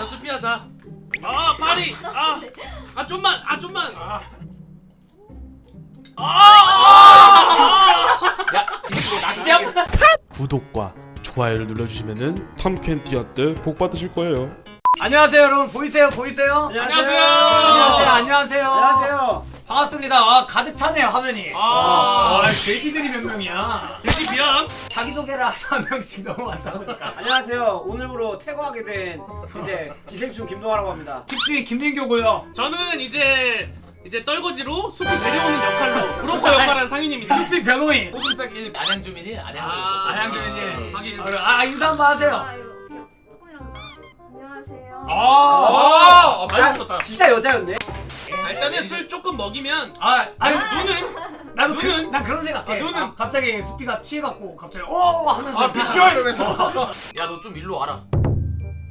자 수피야 자. 아 파리. 아. 아 좀만. 아 좀만. 아. 야, 이거 낚시함? 구독과 좋아요를 눌러주시면은 탐켄티아 때 복 받으실 거예요. 안녕하세요 여러분 보이세요 보이세요? 안녕하세요. 안녕하세요 안녕하세요 안녕하세요. 반갑습니다 아, 가득 차네요 화면이 아. 아 돼지들이 몇 명이야 돼지 미안. 자기소개를 하자 한 명씩 너무 많다 보니까 안녕하세요. 오늘부로 퇴거하게 된 이제 기생충 김동아라고 합니다. 집주인 김민교고요 저는 이제 이제 떨거지로 숲이 데려오는 역할로 브로커 역할한 상윤입니다. 숲이 변호인 호승색 1 안양 주민이 안양 아, 안양 주민님 확인. 아 인사 한번 하세요 아, 이거 조금이랑 안녕하세요. 아, 아, 많이 붙었다. 진짜 여자였네. 자, 일단은 술 조금 먹이면 아 아니 눈은 나도 그, 눈은? 난 그런 생각해 아, 눈은? 아, 갑자기 숲이가 취해갖고 갑자기 오 하면서 아 비켜 이러면서. 야, 너 좀 일로 와라.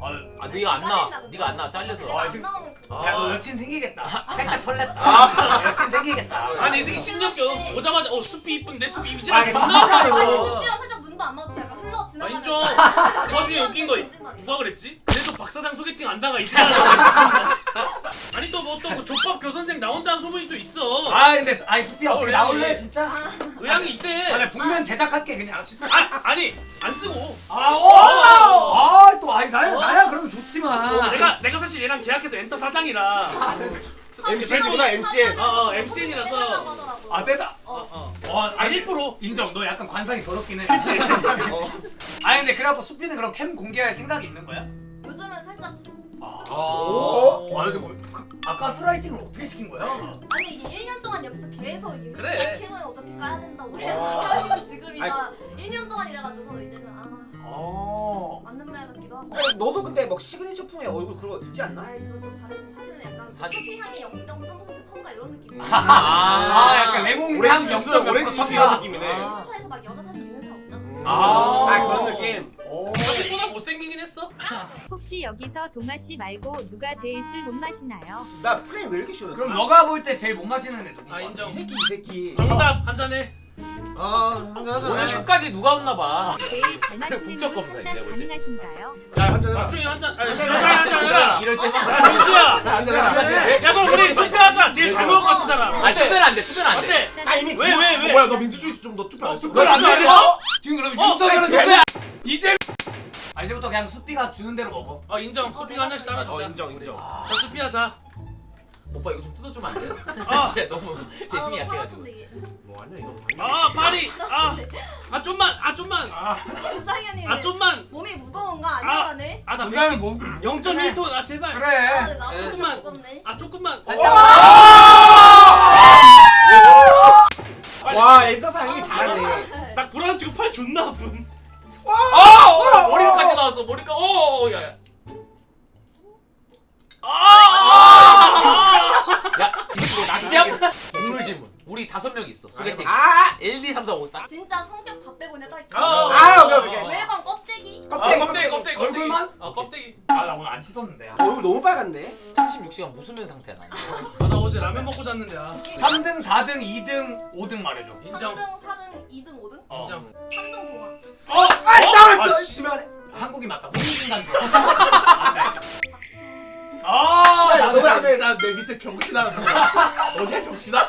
아, 아, 네가 안 나. 네가 안 나. 잘려서. 아, 안 지금- 나오면 그- 야너 여친 생기겠다 살짝 설렜다 여친 생기겠다 아니 이 새끼 10년 오자마자 어 숲이 이쁜데 숲이 이미지 아, 안 진짜로. 좋나? 아니 심지어 살짝 눈도 안 마주치 약간 흘러 아 지나가는. 인정. 어 중에 웃긴 거 누가 그랬지? 그래도 박 사장 소개팅 안 나가 이제 아니 또 뭐또그 족밥 교선생 나온다는 소문이 또 있어. 아 근데 아니 어, 어떻게 왜, 나올래 왜? 진짜? 의향이 있대. 아 내가 복면 제작할게 그냥 아 아니 안 쓰고. 아, 오! 아, 또 아니 나야 나야 그러면 좋지만. 어, 내가 내가 사실 얘랑 계약해서 엔터 사장이라. MCN보다 MCN. 어, 어 MCN이라서. 아, 내가 어 어. 어, 아니 아니 1%. 인정. 너 약간 관상이 더럽긴 해. 그치? 어. 아니 근데 그래갖고 수피는 그럼 캠 공개할 생각이 있는 거야? 요즘은 살짝 어. 와, 근데 뭐 그, 아까 슬라이팅을 어떻게 시킨 거야? 아니 이게 1년 동안 옆에서 계속 이게 그래. 캠은 어차피 까야 된다고 해서 지금이다 1년 동안 이래가지고 이제는 아 어. 맞는 말 같기도 하고. 아니, 너도 근데 막 시그니처 풍의 얼굴 그런 거 있지 않나? 아 이거 좀 다르지 사진은 약간 사진. 커피 향이 0.3% 첨가 이런 느낌. 아, 아, 약간 레몬 향 오렌지 주스, 0.몇 오렌지 주스. 이런 느낌이네. 인스타에서 막 여자 사진 있는 사람 없죠? 아. 아 그런 느낌. 오. 사진보다 못생기긴 했어. 혹시 여기서 동아 씨 말고 누가 제일 술 못 마시나요? 나 프레임 왜 이렇게 쉬웠어? 그럼 너가 볼 때 제일 못 마시는 애 누구? 아 인정. 이 새끼 이 새끼. 정답 한 잔해. 아, 한잔 하자. 오늘 술까지 누가 없나 봐. 제일 잘 마시는 국적 분 검사인데, 판단. 가능하신가요? 야, 한잔 해라. 나중에 한 잔. 아니 한잔 한잔 해라. 이럴 때만. 야 민수야. 한잔 해라. 야 그럼 우리 투표하자. 제일 잘 먹을 것 같은 사람. 아, 투표는 안 돼. 투표는 안 돼. 어때? 아 이미 왜 왜 왜? 뭐야, 너 민주주의 좀너 투표 안 했어? 그걸 안 했어? 지금 그럼 어, 윤석열은 아니, 대배 이제 아 이제부터 그냥 수피가 주는 대로 먹어. 아 인정. 수피가 한 잔씩 어 따라주자. 인정 인정. 자 수피야 자. 오빠 이거 좀 뜯어주면 안 돼? 아. 진짜 너무 제 아, 너무 약해가지고. 팔았던데, 이게. 뭐 하냐 이거. 아 파리. 아. 아 좀만. 아 좀만. 아, 상현이 아 좀만. 몸이 무거운가 안 나가네? 아나 부장이 뭐 0.1톤. 아 제발. 아, 그래. 나도 좀 조금만. 무겁네. 아 조금만. 와 엔터상이 잘하네. 나 구라 지금 팔 존나 아픔. 아, 어, 머리까지 나왔어. 머리가. 어, 어, 야, 야. 야, 이거 낚시함? 동물 질문. 우리 다섯 명 있어. 소개팅. 아. 1, 2, 3, 4, 5. 딱. 진짜 성격 다 빼고 딱 아, 아, 아 오케이 오케이. 오케이. 외관 껍데기 아 껍데기 껍데기 껍데기. 얼굴만? 어 껍데기. 아 나 오늘 안 씻었는데. 얼굴 너무 빨간데? 36시간 무수면 상태야, 나. 아 나 어제 라면 먹고 잤는데. 아. 3등, 4등, 2등, 5등 말해줘. 인정. 3등, 4등, 2등, 5등? 어. 인정. 3등 동안 어? 아니 어? 나를 아, 또 씨. 집에 안에. 한국이 맞다. 홍익인간 줄. 아, 야, 나도 너왜 나내 밑에 병신아. 어디에 병신아?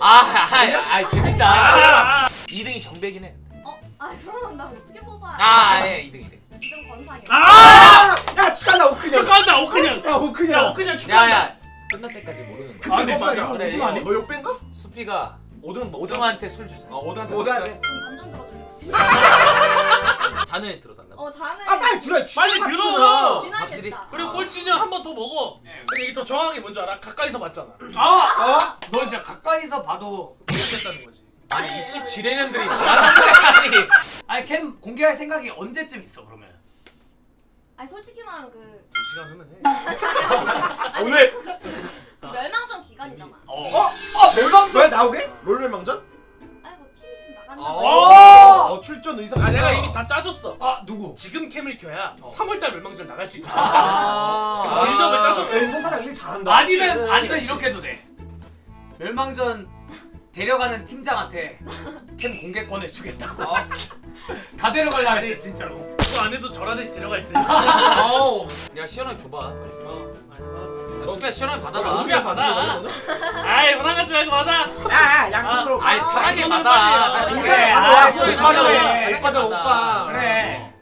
아, 아, 아, 아, 재밌다. 아, 아, 2등이 정백이네. 어? 아 그러면 나 어떻게 뽑아 아, 예, 2등, 2등. 2등 권상이 아! 야 축하한다 오크냥. 축하한다 오크냥. 야야 오크냥. 오크냥 야, 축하한다. 야. 끝날 때까지 모르는 거야. 아, 근데 맞아. 이거 그래, 5등 아니? 너 욕뺀가? 수피가 5등 뭐 5등한테 술 주자. 아, 오드한테. 오드한테. 좀 잠좀 들어줘 혹시 잔을 들어달라고. 어 자네 아 빨리 들어. 빨리 들어. 확실히. 그리고 꼴찌는 한 번 더 먹어. 근데 이게 더 정확한 게 뭔지 알아? 가까이서 봤잖아. 아, 어? 너 진짜 가까이서 봐도 모르겠다는 거지. 아니, 이씨 지뢰년들이 아니. 아니 캠 공개할 생각이 언제쯤 있어 그러면? 아니 솔직히 말하면 그, 두 시간 후면 해. 오늘 그 멸망전 기간이잖아 어. 어? 어 멸망 왜 나오게? 롤멜망전? 아니 뭐팀 있으면 아, 나간다 오! 어, 출전 의상. 아 내가 이미 다 짜줬어. 아 누구? 지금 캠을 켜야 3월달 멸망전 나갈 수 있다. 아. 빌드업을 짜줬어. 엔터사랑 일 잘한다. 아니면 아니면 이렇게 해도 돼. 멸망전 데려가는 팀장한테 캠 공개권을 주겠다고. 다 데려갈라 그래 진짜로. 그거 안 해도 저라듯이 데려갈 듯. 아우. 시원하게 줘봐. 어, 아니, 받 아. 야, 수피야 시원하게 받아봐. 수피야, 받아. 아이 부담 갖지 말고 받아. 야야 양쪽으로. 아이 아, 편하게 아, 받아. 아. 아, 그래. 아, 아, 그래, 오빠 빨리 오빠자, 받아. 오빠. 그래.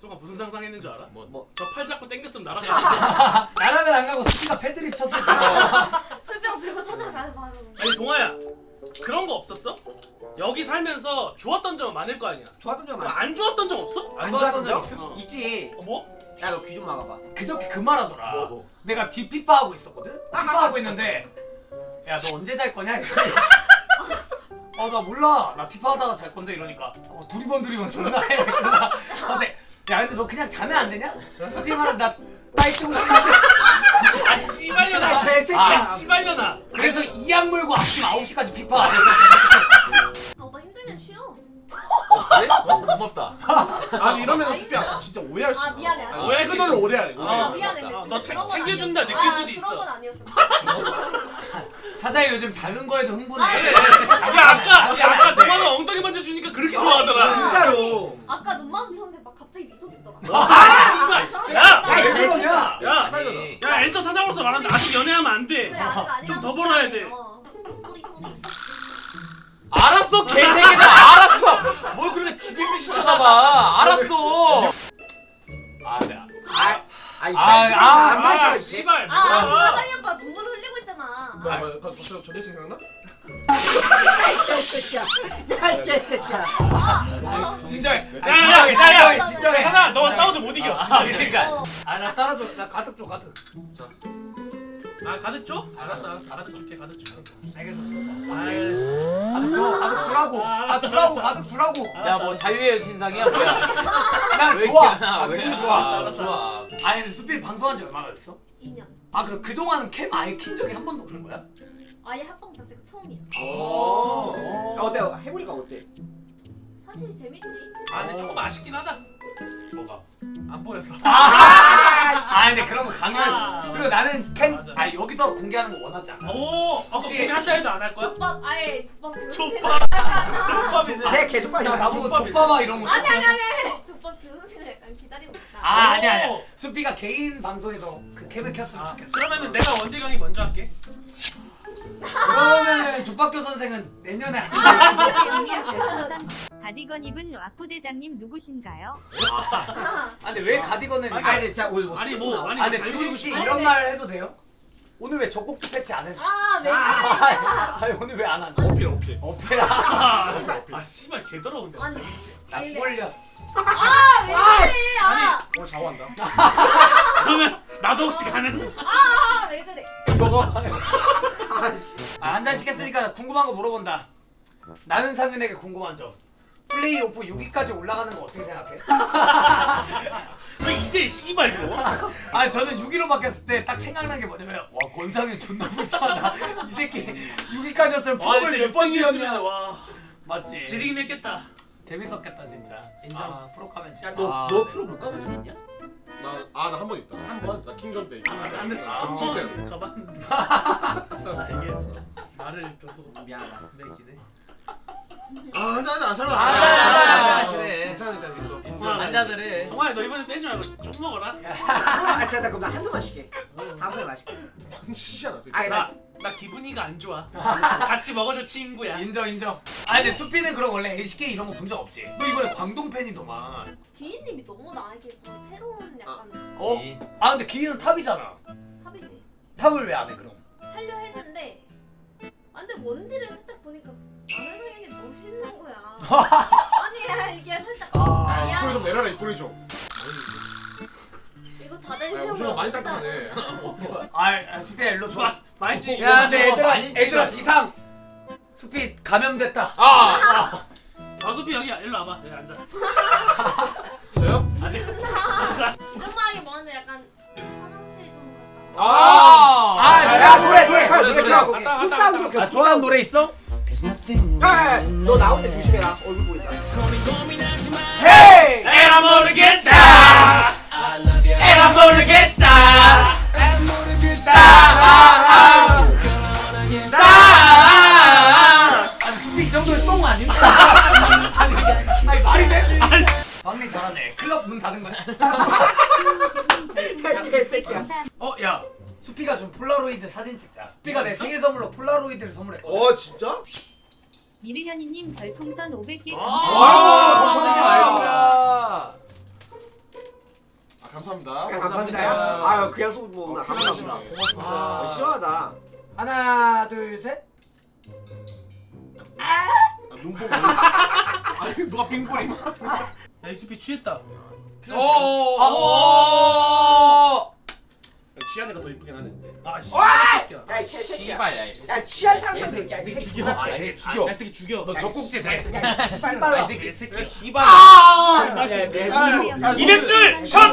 수가 무슨 상상했는 줄 알아? 뭐, 뭐. 저 팔 잡고 땡겼으면 날아갔어. 나락을 안 가고 수피가 패드립 쳤을 때. 술병 들고 찾아가는 바로. 아니 동아야 그런 거 없었어? 여기 살면서 좋았던 점은 많을 거 아니야. 좋았던 점 많지. 안 좋았던 점 없어? 안 좋았던 점 어. 있지. 어, 뭐? 야 너 귀 좀 막아봐. 그저께 그 말하더라. 뭐, 뭐. 내가 뒷피파 하고 있었거든. 피파 하고 있는데 야 너 언제 잘 거냐? 어나 몰라. 나 피파 하다가 잘 건데 이러니까 어, 두리번 두리번 존나 해. 그러다가 갑자기 야 근데 너 그냥 자면 안 되냐? 솔직히 말해서 나 나이 치고 싶은데 아 씨발려나. 아, 개새끼야. 아 씨발려나. 그래서 이악 물고 아침 9시까지 피파. 그래? 어, 고맙다. 아니 이러면 아, 수피야 힘들어? 진짜 오해할 수 아, 있어. 미안해. 아, 오해할 수 시그널로 있어. 오해할. 아, 아, 오해. 미안해. 근데 어, 진짜 너 그런 건 챙겨준다 아니었어. 느낄 아, 수도 있어. 그런 건 아니었어. 사장이 요즘 작은 거에도 흥분해. 아, 야 아까 야 아까 아, 아, 아, 아, 안아 마셔. 이제. 씨발. 아 뭐야. 사장이 오빠 눈물 흘리고 있잖아. 뭐야 뭐야 그 저- 저 대신 생각나? 이 개새끼야. 야 이 개새끼야. 아, 진정해. 야, 아, 야, 진정해. 야, 야, 진정해. 사장 너와 싸워도 못 이겨. 아, 그러니까. 어. 아, 나 따라줘. 나 가득 줘, 가득. 아 가득 줘? 알았어 알았어 가득 줄게 가득 줄게. 줘, 진짜. 아이 진짜. 가득 줘, 가득 주라고. 아, 가득 알았어, 주라고, 알았어. 가득 주라고. 야 뭐 자유의 신상이야 뭐야? 난왜 좋아. 이렇게 하나? 아, 왜 기분이 좋아. 좋아? 좋아. 아니, 근데 수필 방송한 지 얼마나 됐어? 2년. 아, 그럼 그동안은 캠 아예 킨 적이 한 번도 없는 거야? 아예 합방 자체가 처음이야. 오. 야 어때? 해보니까 어때? 사실 재밌지. 아 근데 조금 아쉽긴 하다. 뭐가? 안 보였어. 아, 근데 그런 거 강요해. 아. 그리고 나는 캠, 맞아. 아 여기서 공개하는 거 원하지 않아. 오, 아까 공개 한다 해도 안 할 거야? 족밥 아예 족밥 교육. 족밥. 족밥이네. 내 개족빨리 자, 나보고 족봐봐 이런 거. 아니 아니 아니. 족밥 교육생을 약간 기다리고 있다. 아, 아니 오. 아니. 수피가 개인 방송에서 그 캠을 켰으면 아, 좋겠어. 그러면은 내가 원재경이 먼저 할게. 그러면은 족박교 선생은 내년에 안 가디건 입은 왁구 대장님 누구신가요? 아, 근데 왜 가디건을 아니? 아니 근데 진짜 오늘 뭐 아니, 스포츠 뭐, 나와? 아니, 아, 근데 잘 두시 두시 아니, 이런 네. 말 해도 돼요? 오늘 왜 젖꼭지 패치 안 했어? 아 왜? 아, 아니, 오늘 왜 안 하지? 어필 어필. 어필아. 아, 씨발 개 더러운데. 아니. 갑자기. 나 아니, 꼴려. 아 왜 그래? 아, 오늘 자고한다. 그러면 나도 혹시 가는? 아, 왜 그래? 먹어. 아, 한 잔씩 했으니까 궁금한 거 물어본다. 나는 상윤에게 궁금한 점. 플레이오프 6위까지 올라가는 거 어떻게 생각해? 왜 이제 씨발 이거? 아니 저는 6위로 바뀌었을 때 딱 생각난 게 뭐냐면 와 권상윤 존나 불쌍하다 이 새끼 6위까지였으면 와, 프로를 진짜 몇번 이었으면 뛰었냐 와. 맞지? 지리긴 했겠다. 재밌었겠다 진짜 인정 아. 프로 가면 진짜 야너너 아. 프로 못 가본 적 있냐? 나아 나 한 번 있다. 한 번? 나 킹전 때. 아, 안 돼. 아, 한번 가만. 아, 이게 말을 또 미안하다. 매기네. 아 한잔 하자. 설마. 아, 아, 그래. 괜찮으니까 이게 또. 한자들 해. 동아야 너 이번에 빼지 말고 쭉 먹어라. 아 진짜 나 그럼 나 한두 마실게. 다음 번에 마실게. 진짜. 아니 나, 나나 기분이가 안 좋아. 같이 먹어줘 친구야. 인정 인정 아 근데 수피는 그럼 원래 LCK 이런 거 본 적 없지? 너 이번에 광동 팬이더만 기인님이 너무 나에게 좀 새로운 약간 어? 이- 아 근데 기인은 탑이잖아 탑이지. 탑을 왜 안 해 그럼? 하려 했는데 아 근데 원딜을 살짝 보니까 사연이 멋있는 거야. 아니 야, 이게 살짝 아 야. 입꼬리 좀 내려라 입꼬리 좀. 이거 다들 야 우주가 많이 딱딱하네. 아, 아 수피야 일로 좋아. 줘 말지. 야 근데 얘들아 많이 얘들아. 비상 수피 감염됐다 아. 어수피 여기 일로 와봐. 여기 앉아. 저요? 아직 앉아. 이런 말이 많은데 약간 화장실 좀 갔다. 아. 아야 노래 노래 가 노래, 노래 갔다, 풋사운드로 갔다. 켜. 아 좋아하는 노래 있어? 야야 너 나올 때 조심해라. 얼굴 보인다. 헤이! 에라 모르겠다. 에라 모르겠다 미르현이님 별풍선 500개 아, 아, 감사합니다. 아. 아 감사합니다. 감사합니다. 아유 그냥 소뭐 감사합니다. 고맙습니다. 아, 시원하다. 하나 둘 셋 아, 눈 보고. 아니 누가 빙뿌림? 야 이수피 취했다 어. 치아내가 더 이쁘긴 하네. 근데. 아 씨발 새끼 야 야이 개새끼야. 씨발 야. 야 취한 사람들. 야이 이 새끼 죽여 아, 이 새끼 죽여. 아, 이 새끼 죽여 너 젖꼭지 대. 야 씨발. 아, 이 새끼. 이 새끼 씨발. 미르현님 이백줄 샷!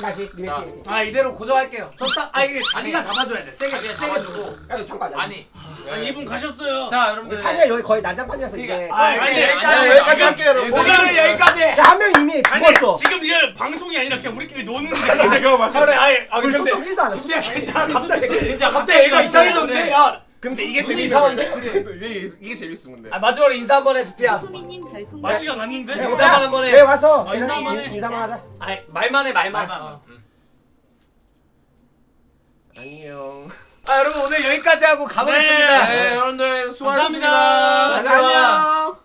다시 다시 리메시. 아 이대로 고정할게요 저딱아 이게 자기가 잡아줘야 돼 세게 자기가 세게 잡아주고. 주고 야 잠깐. 아니. 아니 이분 가셨어요 자 여러분들. 사실 여기 거의 난장판이라서 이제. 아 아니, 아니, 아, 여기까지 여기까지 할게요 여러분. 오늘은 여기까지 야한명 이미 아니 죽었어. 지금 리얼 방송이 아니라 그냥 우리끼리 노는 게 내가 맞아. 그래 아니 아 우리 근데 소통 1도 안 했어. 갑자기 진짜 갑자기 애가 이상해졌네 야 근데 이게 재밌어. 이상한데? 이게 이게 재밌어 근데. 아, 마지막으로 인사 한번 해 수피야 꾸미님 별풍선 마시가 갔는데? 100개 인사만 한번 해왜 와서 아, 인사만 해. 인사만 하자. 아니 말만 해 말만 말만. 안녕. 아 여러분 오늘 여기까지 하고 가보겠습니다 네. 네 여러분들 수고하셨습니다. 감사합니다. 안녕.